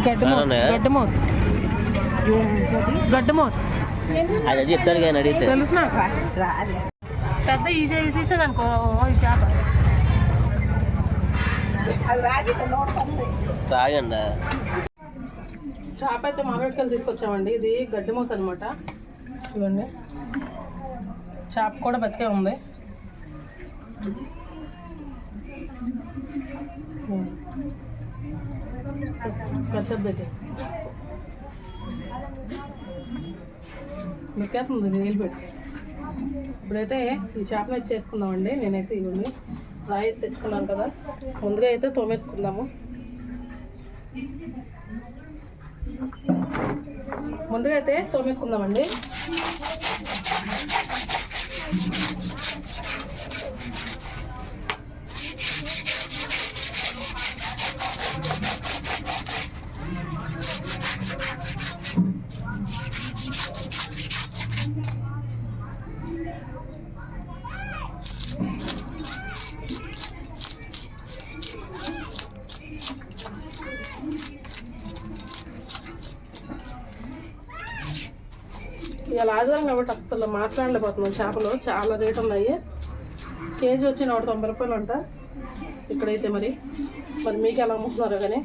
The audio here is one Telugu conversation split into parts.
ఉమ్? గడ్డ బాగానే మోస్ ఉన్నాయా? గడ్డ మోస్. గడ్డ మోస్. అదే చెప్తాడు కానీ అడిగితే. తెలుసు నాకు. పెద్ద ఈ చేయి తీసేదనుకో ఓ ఈ చేప. తాగండి? చేప అయితే మార్కెట్కి తీసుకొచ్చామండి. ఇది గడ్డి మోస అనమాట చూడండి. చేప కూడా బతికే ఉంది. కచ్చద్దైతే నొక్కేస్తుంది నీళ్ళు పెట్టి ఇప్పుడైతే ఈ చేపను ఇచ్చేసుకుందామండి చేసుకుందామండి నేనైతే ఇవ్వండి రాయి తెచ్చుకున్నాను కదా. ముందుగా అయితే తోమేసుకుందాము. ముందుగా అయితే తోమేసుకుందామండి. అసలు మాట్లాడలేకపోతున్నాం. చేపలు చాలా రేట్ ఉన్నాయి. కేజీ వచ్చి నూట తొంభై రూపాయలు అంట. ఇక్కడైతే మరి. మరి మీకు ఎలా అమ్ముతున్నారో కానీ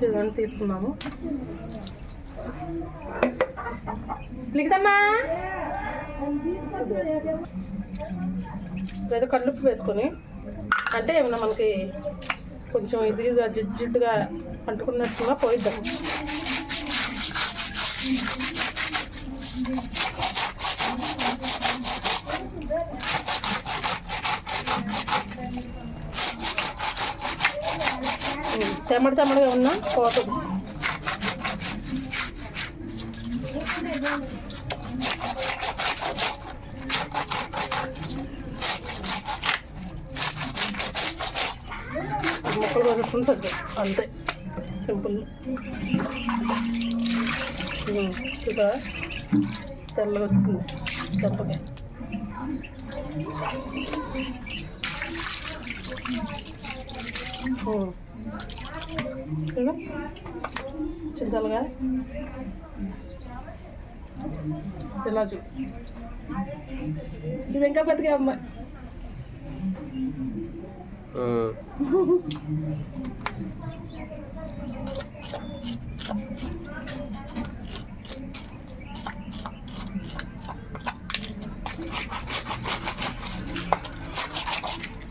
నీట్గా రెండు తీసుకున్నాము లిఖితమ్మా? లేదా కల్లుప్పు వేసుకొని అంటే ఏమన్నా మనకి కొంచెం ఇదిగా జిడ్డు జిడ్డుగా అంటుకున్నట్టుగా పోయిద్దాం. తెమ్మడి తెమ్మడిగా ఉన్నా పోతుంది ముక్కలు కొనుక్కుంటుంది అంతే. సింపుల్. చూడ తెల్లగా వచ్చింది. తెప్పగా ఉమ్. చూడు చింతలుగా ఇలా చూ ఇది ఇంకా బతికే అమ్మాయి ఉమ్.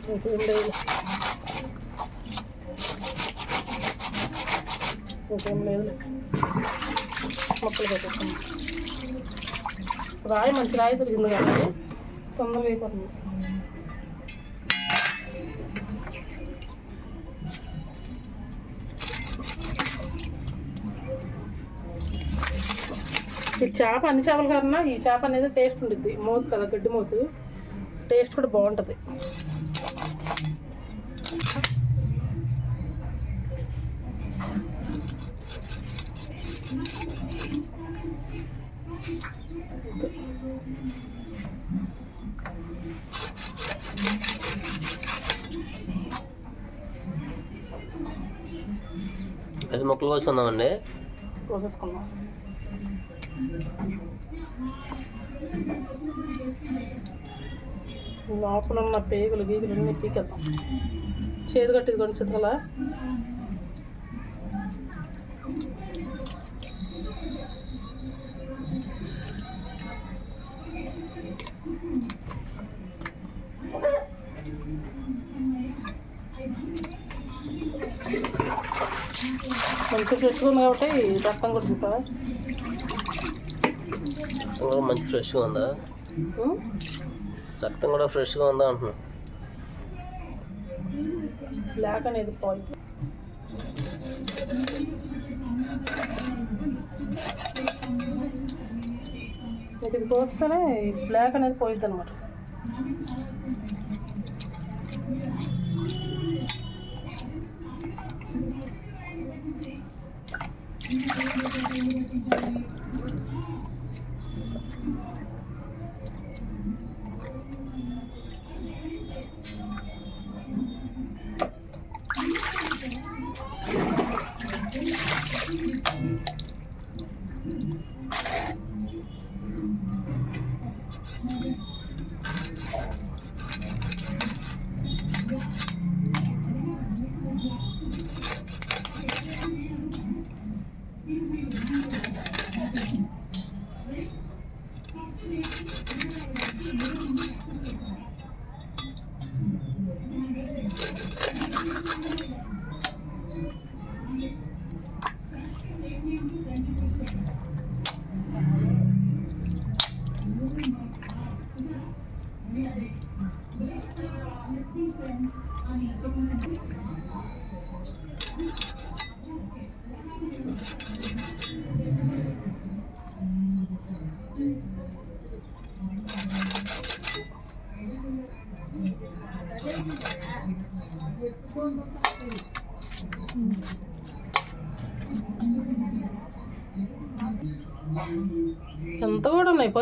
ఇంకేం లేదు ఇంకేం లేదు. మొక్కలు పెట్టేస్తాం. రాయి మంచి రాయి దొరికింది కాబట్టి తొందరగా అయిపోతుంది. ఈ చేప అన్ని చేపల కన్నా ఈ చేప అనేది టేస్ట్ ఉంటుంది మోసు కదా గడ్డి మోసు. టేస్ట్ కూడా బాగుంటుంది. అది ముక్కలు కోసుకుందామండి. కోసేసుకుందాం. లోపల ఉన్న పేగులు గీగులు అన్నీ పీకేద్దాం. చేదు కట్టేది కొంచెం కదా ఫ్రెష్ ఎక్కువ కాబట్టి రక్తం కూడా సార్ మంచి ఫ్రెష్గా ఉందా? రక్తం కూడా ఫ్రెష్గా ఉందా అంటున్నాను బ్లాక్ అనేది పాయింట్ ఇది కోస్తేనే బ్లాక్ అనేది పోయిద్ది అనమాట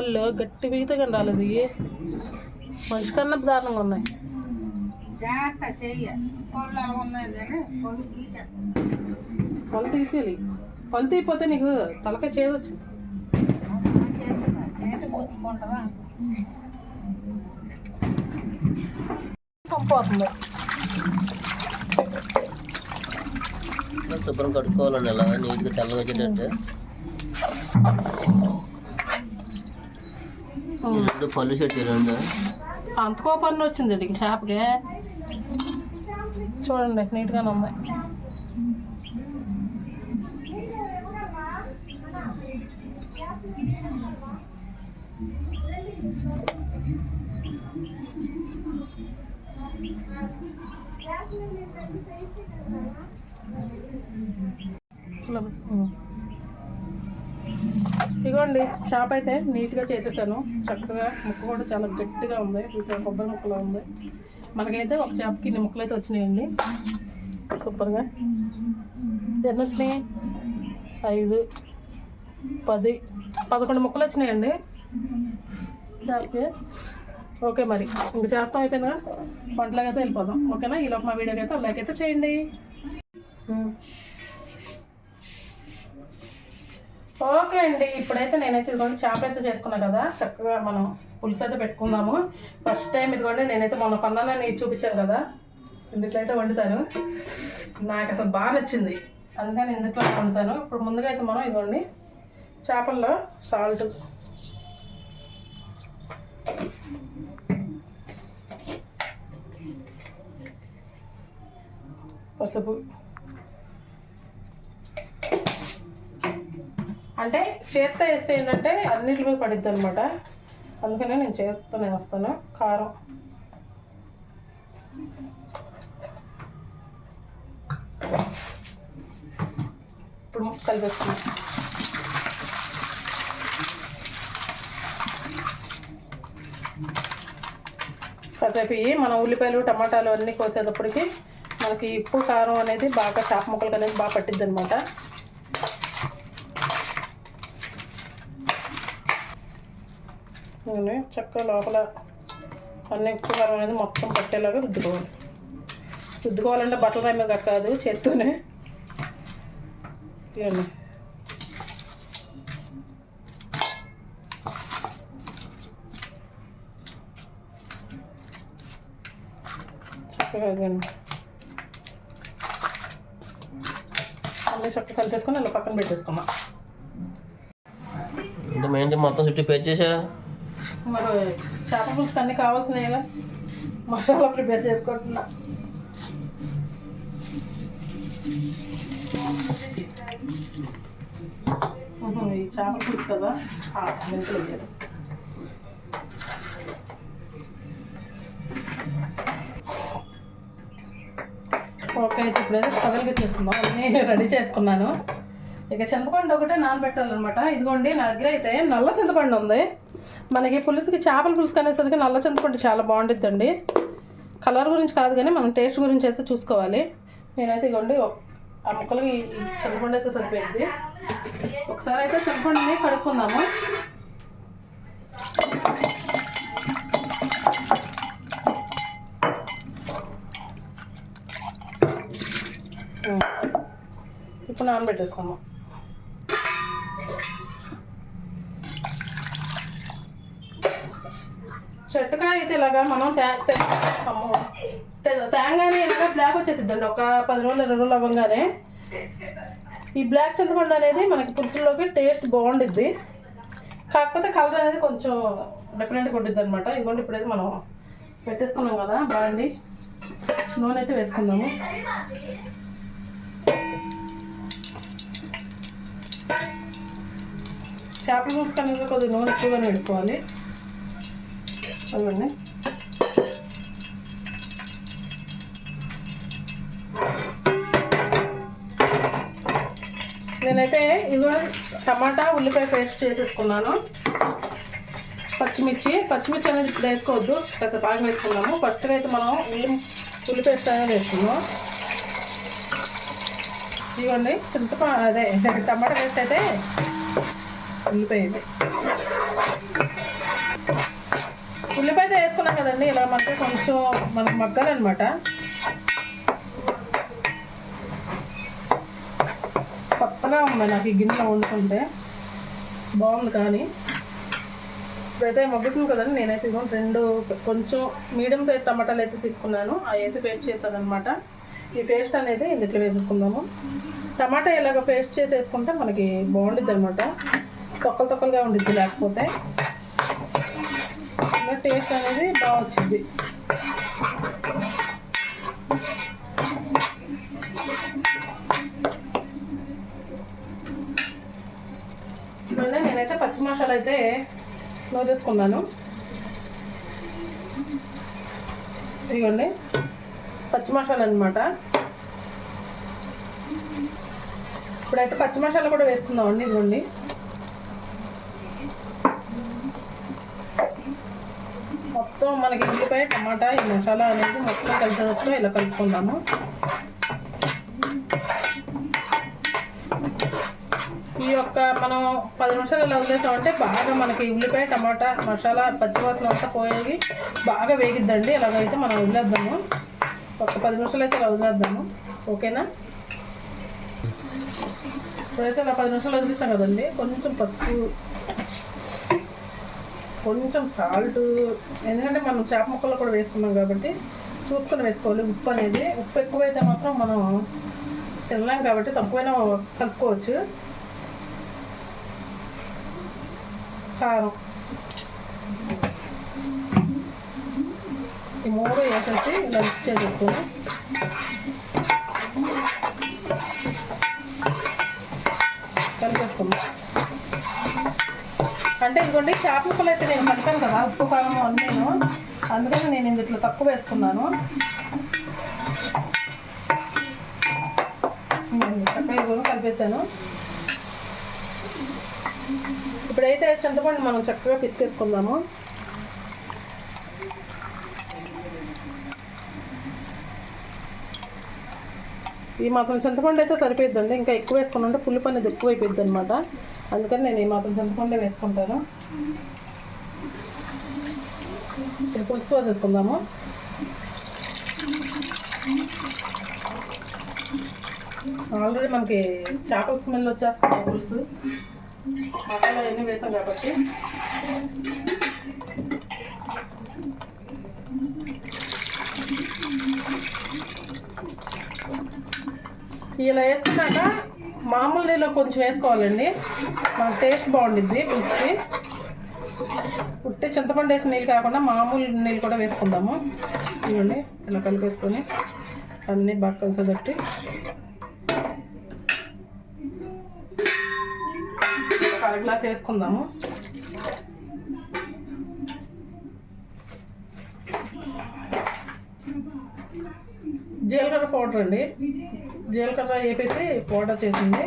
పళ్ళు గట్టి పీగితే కానీ రాలేదు. ఇవి మనిషి కన్నా దారుణంగా ఉన్నాయి. పళ్ళు తీసేయాలి. పళ్ళు తీయపోతే నీకు తలకాయ కొట్టుకుంటారా పంపోతుంది శుభ్రం కట్టుకోవాలండి ఇలా నీట్గా తెల్లగా వచ్చేటట్టు. ఈ రెండు పళ్ళు చెట్టు రెండు అంతకో పన్ను వచ్చింది వీడికి షాప్కి. చూడండి నీట్గానే ఉంది. ఉమ్. ఇదిగోండి చేప అయితే నీట్గా చేసేసాను. చక్కగా ముక్క కూడా చాలా గట్టిగా ఉంది. చూసాను కొబ్బరి ముక్కలా ఉంది. మనకైతే ఒక చేపకి ఇన్ని ముక్కలు అయితే వచ్చినాయండి. సూపర్గా. ఎన్ని వచ్చినాయి? ఐదు పది పదకొండు ముక్కలు వచ్చినాయండి. చేపకి ఓకే మరి ఇంక చేస్తాం అయిపోయినా వంటలకైతే వెళ్ళిపోదాం. ఓకేనా? ఈలోపు మా వీడియోకి అయితే లైక్ అయితే చేయండి. ఓకే అండి ఇప్పుడైతే నేనైతే ఇదిగోండి చేప అయితే చేసుకున్నా కదా చక్కగా మనం పులుసు అయితే పెట్టుకుందాము. ఫస్ట్ టైం ఇదిగోండి నేనైతే మొన్న కొన్నానని చూపించాను కదా ఇందుట్లో అయితే వండుతాను? నాకు అసలు బాగా నచ్చింది. అందుకని ఇందుట్లో వండుతాను. ఇప్పుడు ముందుగా అయితే మనం ఇదిగోండి చేపల్లో సాల్ట్. పసుపు. అంటే చేత్తో వేస్తే ఏంటంటే అన్నిటి మీద పడిద్ది అనమాట అందుకనే నేను చేత్తోనే వేస్తాను. కారం. ఇప్పుడు కలిపేస్తాను కాసేపు ఇవి మన ఉల్లిపాయలు టమాటాలు అన్నీ కోసేటప్పటికి మనకి ఉప్పు కారం అనేది బాగా చేప ముక్కలకు అనేది బాగా పట్టిద్ది అనమాట నూనె చక్కగా లోపల అన్ని కారం అనేది మొత్తం పట్టేలాగా రుద్దుకోవాలి. రుద్దుకోవాలంటే బట్టల రాయి మీద కాదు చేత్తోనే. ఇవ్వండి చక్కగా ఇవ్వండి అన్నీ చక్కగా కలిపేసుకొని అలా పక్కన పెట్టేసుకున్నాం. అంటే ఏంటి మొత్తం చుట్టూ పెంచేసా మరి చేపల పులుసుకి అన్నీ కావాల్సినవి కదా? మసాలా ప్రిపేర్ చేసుకుంటున్నా. ఈ చేపల పులుసు కదా? ఆ, మెంతులు వేయాలి. ఓకే అయితే ఇప్పుడైతే పగలకి చేసుకుందాం. అన్నీ రెడీ చేసుకున్నాను. ఇక చింతపండు ఒకటే నానబెట్టాలన్నమాట. ఇదిగోండి నా దగ్గర అయితే నల్ల చింతపండు ఉంది. మనకి పులుసుకి చేపల పులుసుకు అనేసరికి నల్ల చింతపండు చాలా బాగుంటుందండి కలర్ గురించి కాదు కానీ మనం టేస్ట్ గురించి అయితే చూసుకోవాలి. నేనైతే ఇగోండి ఆ ముక్కలకి ఈ చింతపండు అయితే సరిపోయింది. ఒకసారి అయితే చింతపండుని కడుక్కుందాము. ఇప్పుడు నానబెట్టేసుకుందాం చెట్టుకాయ అయితే ఇలాగా మనం తేంగానే ఇలాగా బ్లాక్ వచ్చేసిద్దండి. ఒక పది రోజులు ఇరవై రోజులు అవ్వగానే. ఈ బ్లాక్ చింతపండు అనేది మనకి పులుసుల్లోకి టేస్ట్ బాగుండిద్ది. కాకపోతే కలర్ అనేది కొంచెం డిఫరెంట్గా ఉంటుంది అనమాట ఇదిగోండి ఇప్పుడైతే మనం పెట్టేసుకున్నాం కదా బాగుంది. నూనె అయితే వేసుకుందాము. చేపల పులుసు కన్నా కొద్దిగా నూనె ఎక్కువగానే పెట్టుకోవాలి అదిగోండి. నేనైతే ఇదిగో టమాటా ఉల్లిపాయ పేస్ట్ చేసేసుకున్నాను. పచ్చిమిర్చి పచ్చిమిర్చి అనేది ఇప్పుడు వేసుకోవద్దు కాస్త బాగా వేసుకున్నాము ఫస్ట్ అయితే మనం ఉల్లి ఉల్లి పేస్ట్ అనేది వేసుకున్నాం ఇవ్వండి చింతపా అదే టమాటా పేస్ట్ అయితే ఉల్లిపాయ ఉల్లిపాయతో వేసుకున్నాం కదండి ఇలా మనకి కొంచెం మనకు మగ్గాలన్నమాట. కొత్తగా ఉంది నాకు ఈ గిన్నెలో వండుకుంటే బాగుంది కానీ ఇప్పుడైతే మగ్గుతుంది కదండి. నేనైతే ఇదిగోండి రెండు కొంచెం మీడియం సైజ్ టమాటాలు అయితే తీసుకున్నాను. అవి అయితే పేస్ట్ చేశాను అనమాట ఈ పేస్ట్ అనేది ఇందులో వేసుకుందాము టమాటా ఇలాగ పేస్ట్ చేసి వేసుకుంటే మనకి బాగుండిద్ది అనమాట. తొక్కలు తొక్కలుగా ఉండిద్ది లేకపోతే. టేస్ట్ అనేది బాగా వచ్చింది ఇవన్నీ టమాటాలు పచ్చి మసాలా అయితే నూరేసుకున్నాను ఇదిగోండి పచ్చి మసాలా అనమాట ఇప్పుడైతే పచ్చి మసాలా కూడా వేసుకుందామండి ఇదిగోండి. మొత్తం మనకి ఇంటిపై టమాటా ఈ మసాలా అనేది మొత్తం కలిసేటట్టు ఇలా కలుపుకుందాము. ఒక మనం పది నిమిషాలు ఇలా వదిలేసామంటే బాగా మనకి ఉల్లిపాయ టమాటా మసాలా పచ్చివాసన అంతా పోయేది బాగా వేగిద్దండి. ఇలాగైతే మనం వదిలేద్దాము ఒక పది నిమిషాలు అయితే ఇలా వదిలేద్దాము. ఓకేనా? ఇప్పుడైతే ఇలా పది నిమిషాలు వదిలేసాం కదండి. కొంచెం పసుపు కొంచెం సాల్ట్ ఎందుకంటే మనం చేప ముక్కలు కూడా వేసుకున్నాం కాబట్టి చూసుకొని వేసుకోవాలి. ఉప్పు అనేది ఉప్పు ఎక్కువైతే మాత్రం మనం తినలేం కాబట్టి తక్కువైనా కలుపుకోవచ్చు. కారం ఈ మూడు వేసేసి ఇలా మిక్స్ చేసేసుకొని. కలిపేసుకుందాం. అంటే ఇదిగోండి చేప ముక్కలు అయితే నేను కలిపాను కదా ఉప్పు కారం అన్నీను అందుకని నేను ఇందులో తక్కువ వేసుకున్నాను. ఇదిగోండి, కూడా కలిపేసాను ఇప్పుడైతే చింతపండు మనం చక్కగా పిసికేసుకుందాము. ఈ మాత్రం చింతపండు అయితే సరిపోయిద్దండి. ఇంకా ఎక్కువ వేసుకున్నంటే పులుపు అనేది ఎక్కువ అయిపోయింది అనమాట అందుకని నేను ఈ మాత్రం చింతపండే వేసుకుంటాను. పులుసు పోసేసుకుందాము. ఆల్రెడీ మనకి చేపల స్మెల్ వచ్చేస్తుంది పులుసు. మసాలా అన్నీ వేసాం కాబట్టి? ఇలా వేసుకున్నాక మామూలు నీళ్ళు కొంచెం వేసుకోవాలండి. మన టేస్ట్ బాగుండిద్ది పులుసుకి ఉట్టి చింతపండు వేసిన నీళ్ళు కాకుండా మామూలు నీళ్ళు కూడా వేసుకుందాము. ఇవ్వండి ఇలా కలిపేసుకొని అన్నీ బాగా కలిసేటట్టు. ఒక అర గ్లాస్ వేసుకుందాము. జీలకర్ర పౌడర్ అండి. జీలకర్ర వేపేసి పౌడర్ చేసింది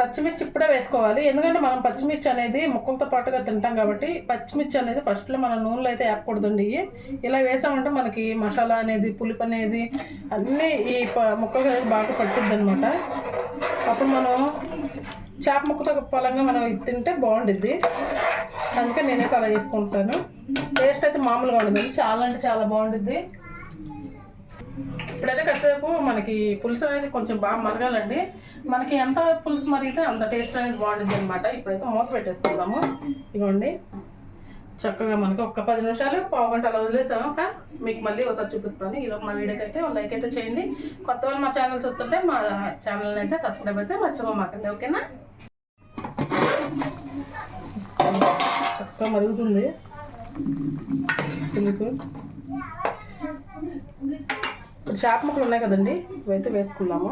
పచ్చిమిర్చి ఇప్పుడే వేసుకోవాలి. ఎందుకంటే మనం పచ్చిమిర్చి అనేది ముక్కలతో పాటుగా తింటాం కాబట్టి పచ్చిమిర్చి అనేది ఫస్ట్లో మనం నూనెలో అయితే వేపకూడదండి. ఇవి ఇలా వేసామంటే మనకి మసాలా అనేది పులుపు అనేది అన్నీ ఈ ముక్కలు అనేది బాగా పట్టుద్ది అనమాట అప్పుడు మనం చేప ముక్కతో పొలంగా మనం ఇది తింటే బాగుండిద్ది. అందుకే నేనైతే అలా చేసుకుంటాను. టేస్ట్ అయితే మామూలుగా ఉండదు. చాలా అంటే చాలా బాగుండిద్ది. ఇప్పుడైతే కాసేపు మనకి పులుసు అనేది కొంచెం బాగా మరగాలండి. మనకి ఎంత పులుసు మరిగితే అంత టేస్ట్ అనేది బాగుంటుంది అనమాట ఇప్పుడైతే మూత పెట్టేసుకుందాము. ఇదిగోండి. చక్కగా మనకి ఒక పది నిమిషాలు పావు గంట అలా వదిలేసాము ఒక మీకు మళ్ళీ ఒకసారి చూపిస్తాను. ఈరోజు మా వీడియోకి అయితే లైక్ అయితే చేయండి. కొత్త వాళ్ళు మా ఛానల్ చూస్తుంటే మా ఛానల్ అయితే సబ్స్క్రైబ్ అయితే మర్చిపోమాకండి. ఓకేనా? చక్కగా మరుగుతుంది. పులుసు. ఇప్పుడు చేప ముక్కలు ఉన్నాయి కదండి? ఇవైతే వేసుకుందాము.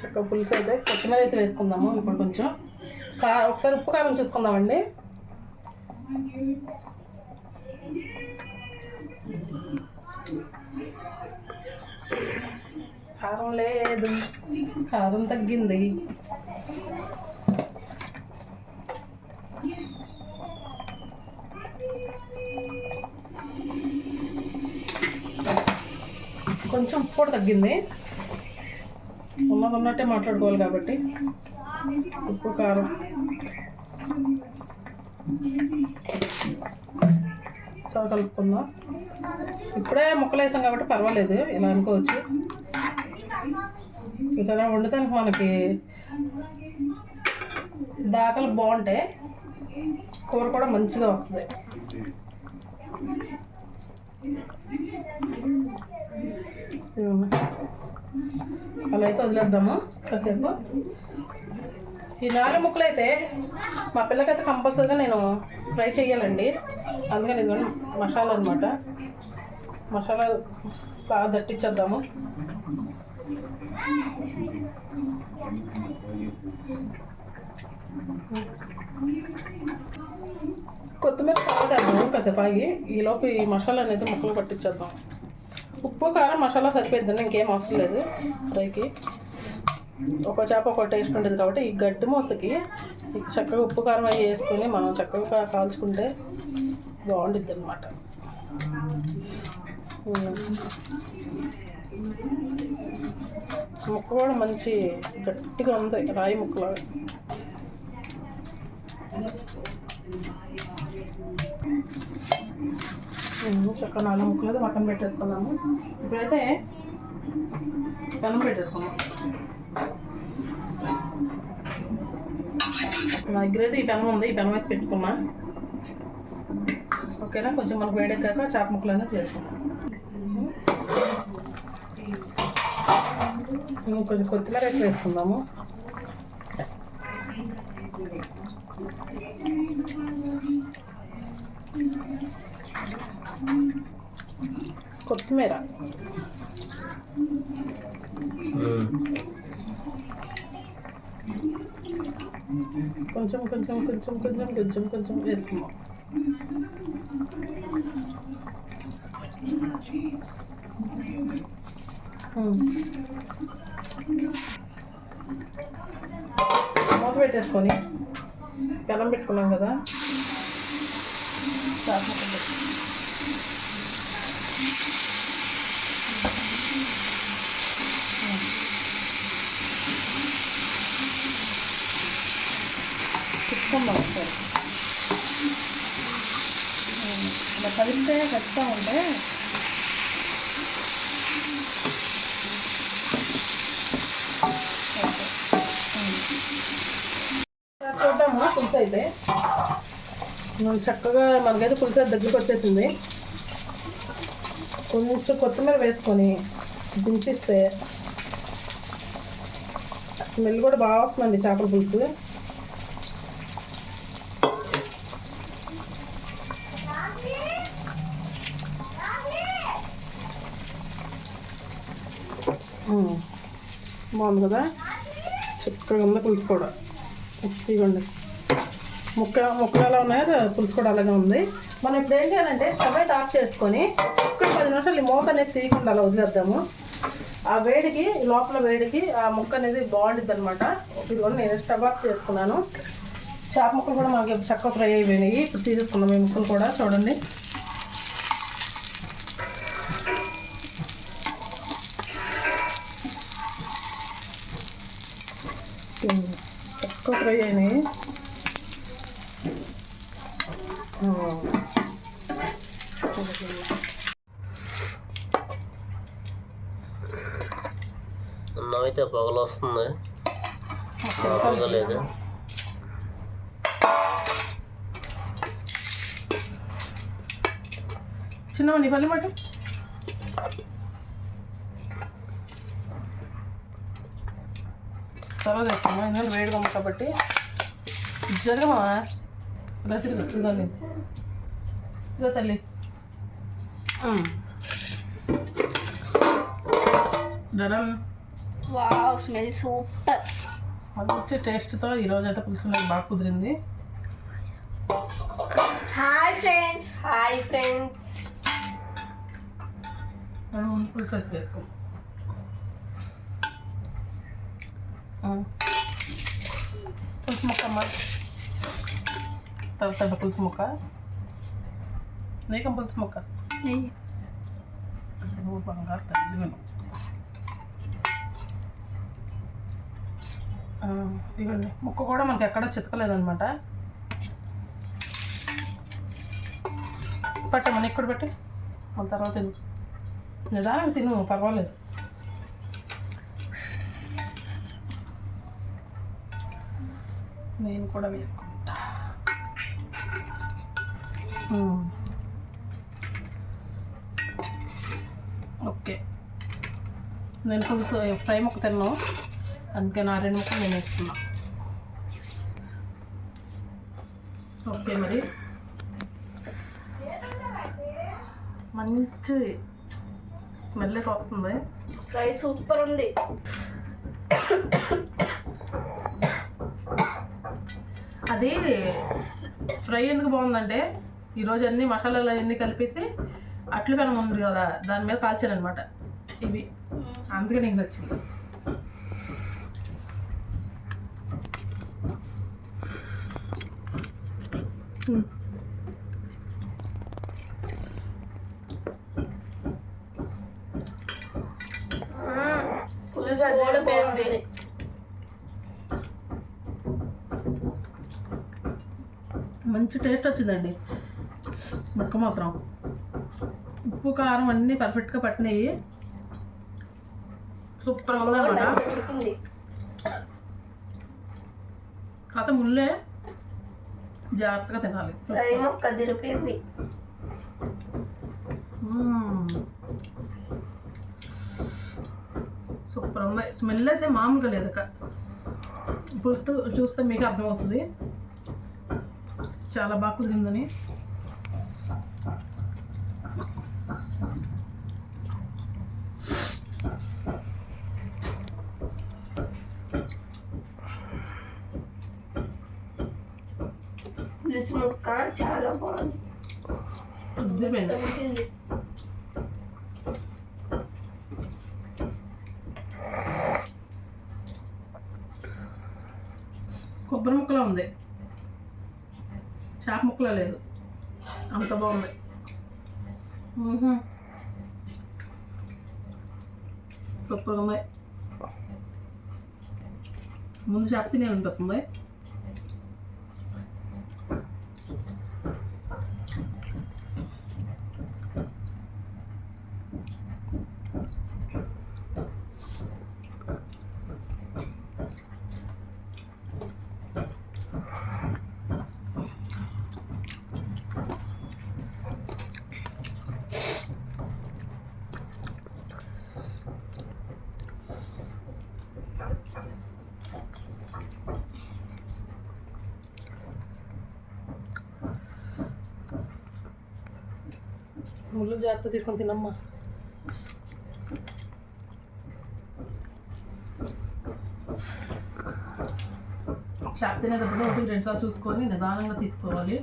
చక్క పులుసు అయితే కొత్తిమీర అయితే వేసుకుందాము ఇప్పుడు కొంచెం. కా ఒకసారి ఉప్పు కారం చూసుకుందామండి. కారం లేదు. కారం తగ్గింది. కొంచెం ఉప్పు కూడా తగ్గింది. ఉన్నది ఉన్నట్టే మాట్లాడుకోవాలి కాబట్టి. ఉప్పు కారం. సరే కలుపుకుందాం. ఇప్పుడే ముక్కలు వేసాం కాబట్టి పర్వాలేదు ఇలా అనుకోవచ్చు. చూసారా వండుతానికి మనకి దాకలు బాగుంటాయి కూర కూడా మంచిగా వస్తుంది. అలా అయితే వదిలేద్దాము. కాసేపు. ఈ నాలుగు ముక్కలు అయితే మా పిల్లకైతే కంపల్సరీగా నేను ఫ్రై చేయాలండి అందుకని ఇది మసాలా అనమాట మసాలా బాగా దట్టించేద్దాము కొత్తిమీర కాదేద్దాము కాసేపు ఆగి. ఈలోపు ఈ మసాలా అనేది ముక్కలు పట్టించేద్దాం ఉప్పు కారం మసాలా సరిపోద్దండి ఇంకేం అవసరం లేదు. ఫ్రైకి. ఒక చేప ఒకటి వేసుకుంటుంది కాబట్టి ఈ గడ్డి మోసకి చక్కగా ఉప్పు కారం అవి వేసుకొని మనం చక్కగా కాల్చుకుంటే బాగుంటుంది అనమాట ముక్క కూడా మంచి గట్టిగా ఉంది రాయి ముక్కలా చక్కగా నాలుగు ముక్కలు అయితే పక్కన పెట్టేసుకున్నాము. ఇప్పుడైతే పెనం పెట్టేసుకున్నాం మా దగ్గర అయితే ఈ పెనం ఉంది. ఈ పెనం అయితే పెట్టుకున్నా ఓకేనా? కొంచెం మనకు వేడెక్కాక చేప ముక్కలు అనేది చేసుకున్నాం కొంచెం కొత్తిమీర ఎక్కువ వేసుకుందాము. కొత్తిమీర. కొంచెం కొంచెం కొంచెం కొంచెం కొంచెం కొంచెం వేసుకున్నాం మూత పెట్టేసుకొని బెల్లం పెట్టుకున్నాం కదా. చాప ఒకసారి ఇలా కలిపితే ఖచ్చితంగా ఉంటే చూద్దాము పులుసు అయితే? మనం చక్కగా మనకైతే పులుసు అయితే దగ్గరికి వచ్చేసింది. కొంచెం కొత్తిమీర వేసుకొని దించిస్తే స్మెల్ కూడా బాగా వస్తుందండి చేపల పులుసు. బాగుంది కదా? చక్కగా ఉంది పులుసు కూడా. ఇదిగోండి. ముక్క ముక్కలు ఎలా ఉన్నాయో పులుసు కూడా అలాగే ఉంది. మనం ఇప్పుడు ఏం చేయాలంటే స్టవ్ ఆఫ్ చేసుకొని ఒక్క పది నిమిషాలు ఈ మూత అనేది తీయకుండా అలా వదిలేద్దాము. ఆ వేడికి లోపల వేడికి ఆ ముక్క అనేది బాగుంటుంది అనమాట ఇదిగోండి నేను స్టవ్ ఆఫ్ చేసుకున్నాను. చేప ముక్కలు కూడా మాకు చక్కగా ఫ్రై అయిపోయినాయి. ఇప్పుడు తీసేసుకున్నాం ఈ ముక్కలు కూడా చూడండి చక్కగా ఫ్రై అయినాయి ఆ. అన్నం అయితే పొగలు వస్తుంది మామూలుగా లేదు చిన్న పల్లి పట్టు. తర్వాత వేస్తాము ఎందుకంటే వేడిగా ఉంది కాబట్టి జరగమా ఇలా తిరుగు ఇదిగో తల్లి. డరన్ వావ్ స్మెల్ సూపర్ మంచి టేస్ట్తో ఈరోజు అయితే పులుసు నాకు బాగా కుదిరింది. హాయ్ ఫ్రెండ్స్ హాయ్ ఫ్రెండ్స్ మనం పులుసు అయితే వేసుకో పులుసు ముక్క. అమ్మ తర్వాత పులుసు ముక్క? నీకం పులుసు ముక్క బంగారు తల్లి విను ఇవ్వండి. ముక్క కూడా మనకి ఎక్కడ చితకలేదనమాట పట్టమ్మని ఇక్కడ పెట్టి. మన తర్వాత తిను. నిదానం తిను పర్వాలేదు. నేను కూడా వేసుకుంటా. ఓకే. నేను పులుసు ఫ్రై ముక్క తిన్నాను అందుకే నా రెండు ముక్కలు నేను వేసుకున్నా ఓకే మరి. మంచి స్మెల్ వస్తుంది. ఫ్రై సూపర్ ఉంది. అది ఫ్రై ఎందుకు బాగుందంటే ఈరోజు అన్ని మసాలాలు అవన్నీ కలిపేసి అట్లు పెనం ఉంది కదా దాని మీద కాల్చాను అనమాట ఇవి. అందుకే నీకు నచ్చింది. ఉమ్. పులుసు ఓడిపోయింది మంచి టేస్ట్ వచ్చిందండి. ముక్క మాత్రం. ఉప్పు కారం అన్నీ పర్ఫెక్ట్గా పట్టినాయి. సూపర్గా ఉందన్నమాట. ఉంది కథ ముల్లే. జాగ్రత్తగా తినాలి. సూపర్ ఉంది. స్మెల్ అయితే మామూలుగా లేదు పులుస్తూ చూస్తే మీకు అర్థమవుతుంది. చాలా బాగా కుదిరిందని. పులుసు ముక్క చాలా బాగుంది కుదిరిపోయింది ఉడికింది. కొబ్బరి ముక్కలా ఉంది చేప ముక్కలా లేదు. అంత బాగుంది. మ్మ్హ. సూపర్గా ఉంది. ముందు చేప తినే ఉంటుంది ముళ్ళు జాగ్రత్త తీసుకొని తినమ్మా చేప తినేటప్పుడు ఒకటి రెండు సార్లు చూసుకొని నిదానంగా తీసుకోవాలి.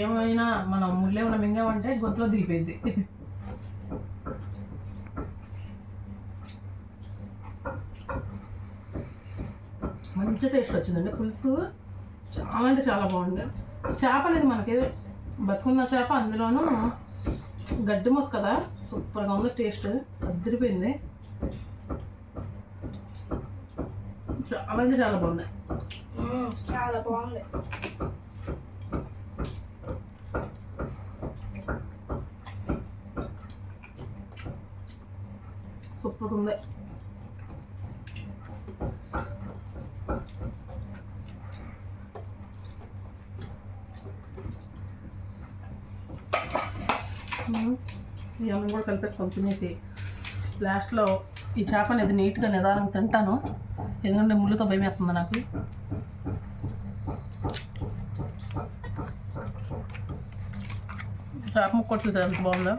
ఏమైనా మనం ముళ్ళేమైనా మింగామంటే గొంతులో దిగిపోయింది మంచి టేస్ట్ వచ్చిందండి పులుసు. చాలా అంటే చాలా బాగుంది. చేప అనేది మనకి బతుకున్న చేప అందులోనూ గడ్డి మూస కదా? సూపర్గా ఉంది టేస్ట్. అద్దరిపోయింది. చాలా అంటే చాలా బాగుంది. చాలా బాగుంది. సూపర్గా ఉంది. ఈ అన్నం కూడా కలిపేసుకొని తినేసి. లాస్ట్లో ఈ చేప అనేది నీట్గా నిదానంగా తింటాను. ఎందుకంటే ముళ్ళుతో భయం వేస్తుంది నాకు. చేప ముక్క ఎంత బాగుందా?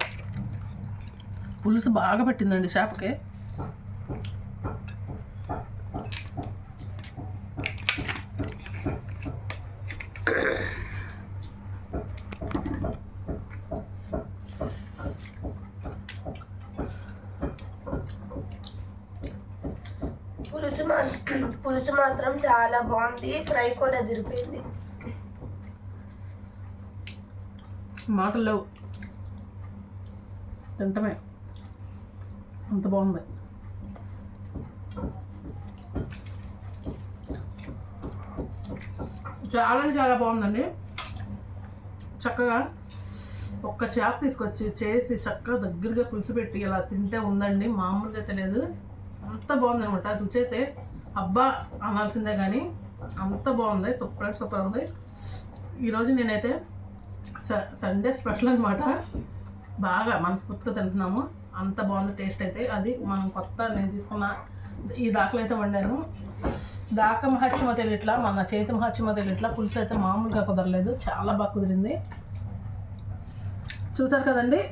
పులుసు బాగా పెట్టిందండి చేపకి పులుసు మా పులుసు మాత్రం చాలా బాగుంది. ఫ్రై కూడా దిరిపోయింది మాటలు లేవు. తింటమే. అంత బాగుంది. చాలా చాలా బాగుందండి. చక్కగా ఒక్క చేప తీసుకొచ్చి చేసి చక్కగా దగ్గరగా పులుసు పెట్టి ఇలా తింటే ఉందండి. మామూలుగా తెలియదు అంత బాగుందనమాట రుచి అయితే అబ్బా అనాల్సిందే కానీ అంత బాగుంది సూపర్ సూపర్ ఉంది. ఈరోజు నేనైతే స- సండే స్పెషల్ అనమాట బాగా మనస్ఫూర్తిగా తింటున్నాము. అంత బాగుంది టేస్ట్ అయితే. అది మనం కొత్త నేను తీసుకున్న ఈ దాకలు అయితే వండాను. దాక మహత్యమో తెలియట్లా మన చేతి మహత్యమో తెలియట్లా పులుసు అయితే మామూలుగా కుదరలేదు. చాలా బాగా కుదిరింది. చూసారు కదండి?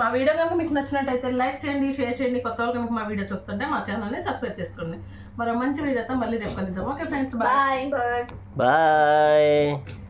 మా వీడియో కనుక మీకు నచ్చినట్టయితే లైక్ చేయండి షేర్ చేయండి కొత్త వాళ్ళు కనుక మా వీడియో చూస్తుంటే మా ఛానల్ని సబ్స్క్రైబ్ చేసుకోండి. మరో మంచి వీడియోతో మళ్ళీ రేపు కలుద్దాం. Okay friends bye. Bye. Bye. Bye.